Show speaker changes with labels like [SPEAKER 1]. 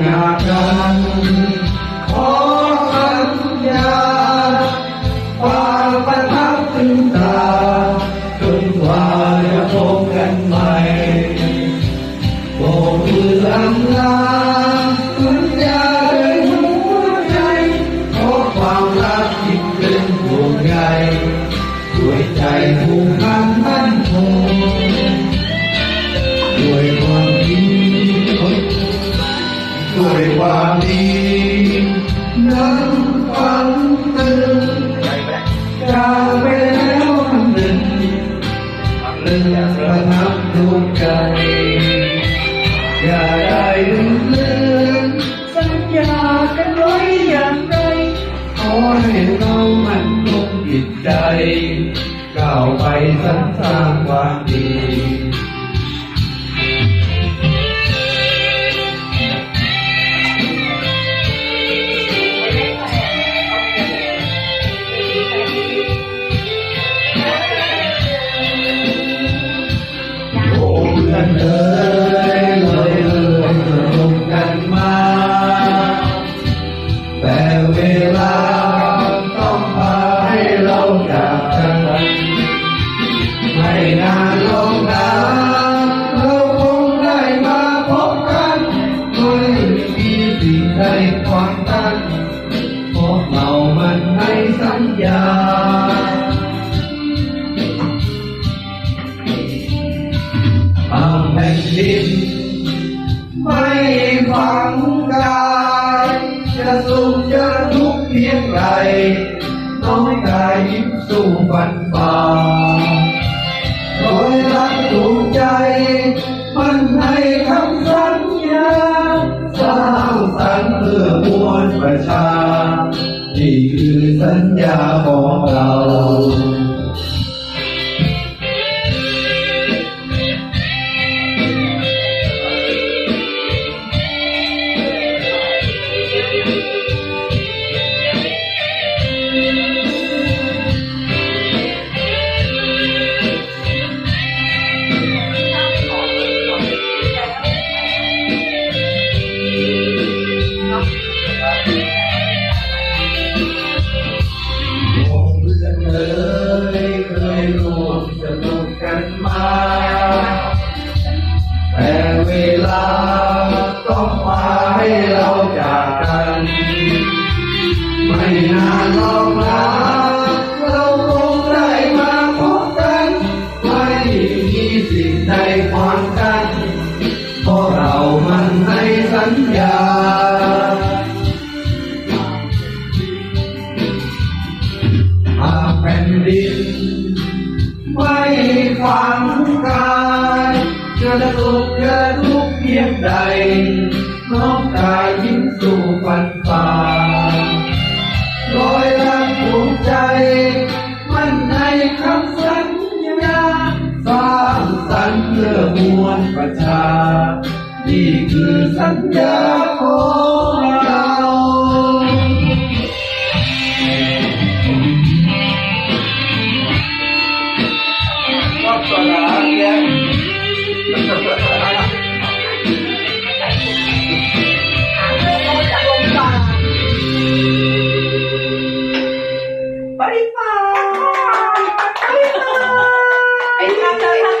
[SPEAKER 1] จากกันขอสัญญาความประทับถึงตาจนกว่าจะพบกันใหม่โบกมือลำลาสัญญาด้วยหัวใจขอความรักที่เป็นห่วงใยด้วยใจผูกพัน ความดีนั้นฝันตื่นจากไปแล้ววันหนึ่งเรื่องประทับดวงใจ อย่าได้ลืมเลือนสัญญากันไว้อย่างไร ขอให้เรามันคงจิตใจ ก้าวไปสรรสร้างความดี อ้เพื่อนเอ๋ยเลยเลยลงกันมา แต่เวลาต้องพาให้เราจากกัน ไม่นานลงนะเ่นดินไม่ฟังกายจะสุขจะทุกข์เพียงไรน้อยกายยิ้มสู้ฟันฝ่าโดยรักถูกใจ มันให้คำสัญญาสร้างสรรค์เพื่อมวลประชา นี่คือสัญญาของเรา กายจะสุขจะทุกข์เพียงใดน้องกายยิ้มสู่ฟันฝ่า นี่คือสัญญาของเรา
[SPEAKER 2] บริฟ้าบริฟ้าไอ้ทางเดินทางไป